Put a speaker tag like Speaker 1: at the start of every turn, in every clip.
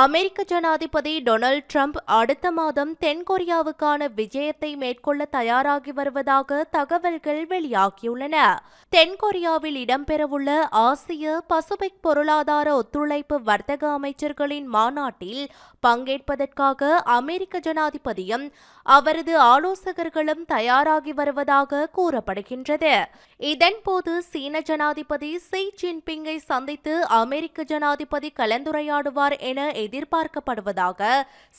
Speaker 1: அமெரிக்க ஜனாதிபதி Donald Trump அடுத்த மாதம் தென்கொரியாவுக்கான விஜயத்தை மேற்கொள்ள தயாராகி வருவதாக தகவல்கள் வெளியாகியுள்ளன. தென்கொரியாவில் இடம்பெறவுள்ள ஆசிய பசுபிக் பொருளாதார ஒத்துழைப்பு வர்த்தக அமைச்சர்களின் மாநாட்டில் பங்கேற்பதற்காக அமெரிக்க ஜனாதிபதியும் அவரது ஆலோசகர்களும் தயாராகி வருவதாக கூறப்படுகின்றது. இதன்போது சீன ஜனாதிபதி ஷி ஜின்பிங்கை சந்தித்து அமெரிக்க ஜனாதிபதி கலந்துரையாடுவார் என எதிர்பார்க்கப்படுவதாக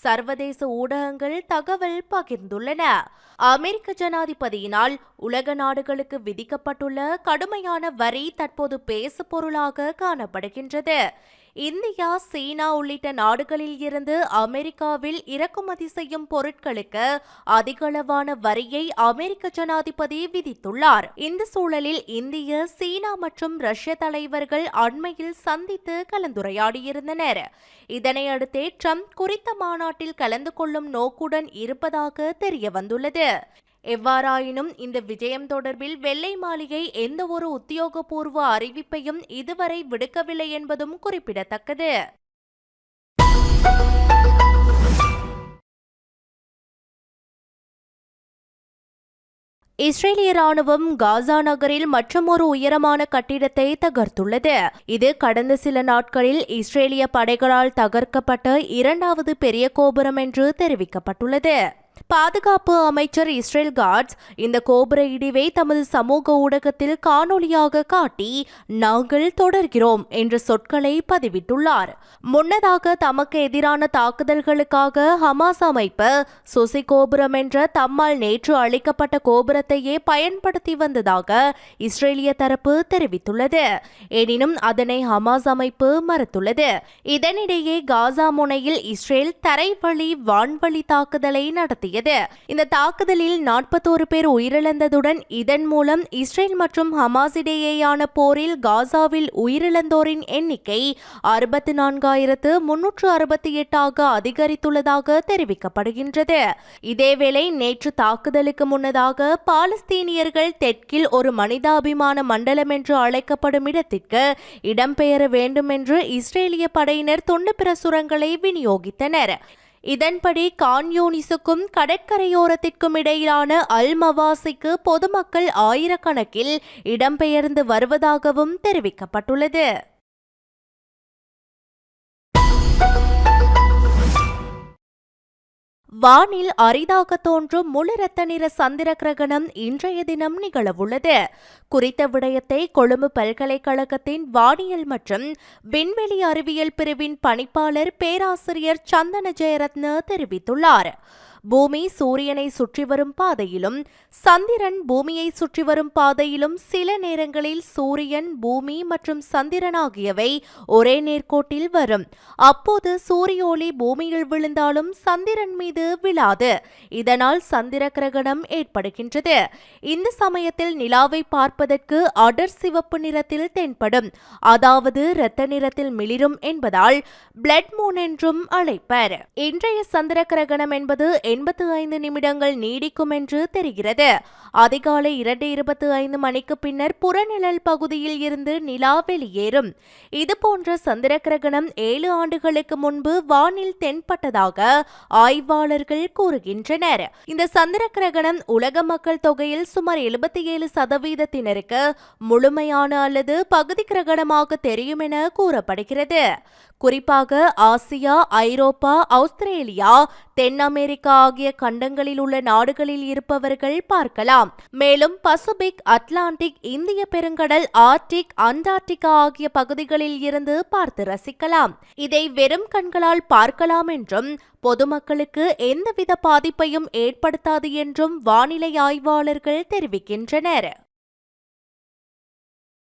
Speaker 1: சர்வதேச ஊடகங்கள் தகவல் பகிர்ந்துள்ளன. அமெரிக்க ஜனாதிபதியினால் உலக நாடுகளுக்கு விதிக்கப்பட்டுள்ள கடுமையான வரி தற்போது பேசு பொருளாக காணப்படுகின்றது. இந்தியா சீனா உள்ளிட்ட நாடுகளில் இருந்து அமெரிக்காவில் இறக்குமதி செய்யும் பொருட்களுக்கு அதிகளவான வரியை அமெரிக்க ஜனாதிபதி விதித்துள்ளார். இந்த சூழலில் இந்திய சீனா மற்றும் ரஷ்ய தலைவர்கள் அண்மையில் சந்தித்து கலந்துரையாடியிருந்தனர். இதனையடுத்தே ட்ரம்ப் குறித்த மாநாட்டில் கலந்து கொள்ளும் நோக்குடன் இருப்பதாக தெரிய வந்துள்ளது எவ்வாறாயினும் இந்த விஜயம் தொடர்பில் வெள்ளை மாளிகை எந்த ஒரு உத்தியோகபூர்வ அறிவிப்பையும் இதுவரை விடுக்கவில்லை என்பதும் குறிப்பிடத்தக்கது. இஸ்ரேலிய ராணுவம் காசா நகரில் மற்றொரு உயரமான கட்டிடத்தை தகர்த்துள்ளது. இது கடந்த சில நாட்களில் இஸ்ரேலிய படைகளால் தகர்க்கப்பட்ட இரண்டாவது பெரிய கோபுரம் என்று தெரிவிக்கப்பட்டுள்ளது. பாதுகாப்பு அமைச்சர் இஸ்ரேல் காட்ஸ் இந்த கோபுர இடிவை தமது சமூக ஊடகத்தில் காணொலியாக காட்டி நாங்கள் தொடர்கிறோம் என்ற சொற்களை பதிவிட்டுள்ளார். முன்னதாக தமக்கு எதிரான தாக்குதல்களுக்காக ஹமாஸ் அமைப்பு சுசி கோபுரம் என்ற தம்மால் நேற்று அளிக்கப்பட்ட கோபுரத்தையே பயன்படுத்தி வந்ததாக இஸ்ரேலிய தரப்பு தெரிவித்துள்ளது. எனினும் அதனை ஹமாஸ் அமைப்பு மறுத்துள்ளது. இதனிடையே காசா முனையில் இஸ்ரேல் தரைவழி வான்வழி தாக்குதலை கூறியது இந்த தாக்குதலில் நாற்பத்தோரு பேர் உயிரிழந்ததுடன் இதன் மூலம் இஸ்ரேல் மற்றும் ஹமாஸ் இடையேயான போரில் காசாவில் உயிரிழந்தோரின் எண்ணிக்கை அறுபத்தி நான்காயிரத்து முன்னூற்று அறுபத்தி எட்டாக அதிகரித்துள்ளதாக தெரிவிக்கப்படுகின்றது. இதேவேளை நேற்று தாக்குதலுக்கு முன்னதாக பாலஸ்தீனியர்கள் தெற்கில் ஒரு மனிதாபிமான மண்டலம் என்று அழைக்கப்படும் இடத்திற்கு இடம்பெயர வேண்டும் என்று இஸ்ரேலிய படையினர் துண்டு பிரசுரங்களை விநியோகித்தனர். இதன்படி கான்யூனிஸுக்கும் கடற்கரையோரத்திற்கும் இடையிலான அல்மவாசிக்கு பொதுமக்கள் ஆயிரக்கணக்கில் இடம்பெயர்ந்து வருவதாகவும் தெரிவிக்கப்பட்டுள்ளது. வானில் அரிதாக தோன்றும் முழு ரத்த நிற சந்திர கிரகணம் இன்றைய தினம் நிகழவுள்ளது. குறித்த விடயத்தை கொழும்பு பல்கலைக்கழகத்தின் வானியல் மற்றும் விண்வெளி அறிவியல் பிரிவின் பணிப்பாளர் பேராசிரியர் சந்தன ஜெயரத்ன தெரிவித்துள்ளார். பூமி சூரியனை சுற்றி வரும் பாதையிலும் சந்திரன் பூமியை சுற்றி வரும் பாதையிலும் சில நேரங்களில் சூரியன் பூமி மற்றும் சந்திரன் ஆகியவை ஒரே நேர்கோட்டில் வரும். அப்போது சூரிய ஒளி பூமியில் விழுந்தாலும் சந்திரன் மீது விழாது. இதனால் சந்திர கிரகணம் ஏற்படுகின்றது. இந்த சமயத்தில் நிலாவை பார்ப்பதற்கு அடர் சிவப்பு நிறத்தில் தென்படும். அதாவது இரத்த நிறத்தில் மிளிரும் என்பதால் பிளட் மூன் என்றும் அழைப்பர். இன்றைய சந்திர கிரகணம் என்பது எண்பத்து ஐந்து நிமிடங்கள் நீடிக்கும் என்று தெரிகிறது. அதிகாலை இரண்டு இருபத்தி ஐந்து மணிக்கு பின்னர் புறநிழல் பகுதியில் இருந்து நிலா வெளியேறும். இதுபோன்ற சந்திர கிரகணம் ஏழு ஆண்டுகளுக்கு முன்பு வானில் தென்பட்டதாக ஆய்வாளர்கள் கூறுகின்றனர். இந்த சந்திர கிரகணம் உலக மக்கள் தொகையில் சுமார் எழுபத்தி ஏழு சதவீதத்தினருக்கு முழுமையான அல்லது பகுதி கிரகணமாக தெரியும் என கூறப்படுகிறது. குறிப்பாக ஆசியா ஐரோப்பா ஆஸ்திரேலியா தென் அமெரிக்கா ஆகிய கண்டங்களில் உள்ள நாடுகளில் இருப்பவர்கள் பார்க்கலாம். மேலும் பசிபிக் அட்லாண்டிக் இந்திய பெருங்கடல் ஆர்டிக் அண்டார்டிகா ஆகிய பகுதிகளில் இருந்து பார்த்து ரசிக்கலாம். இதை வெறும் கண்களால் பார்க்கலாம் என்றும் பொதுமக்களுக்கு எந்தவித பாதிப்பையும் ஏற்படுத்தாது என்றும் வானிலை ஆய்வாளர்கள் தெரிவிக்கின்றனர்.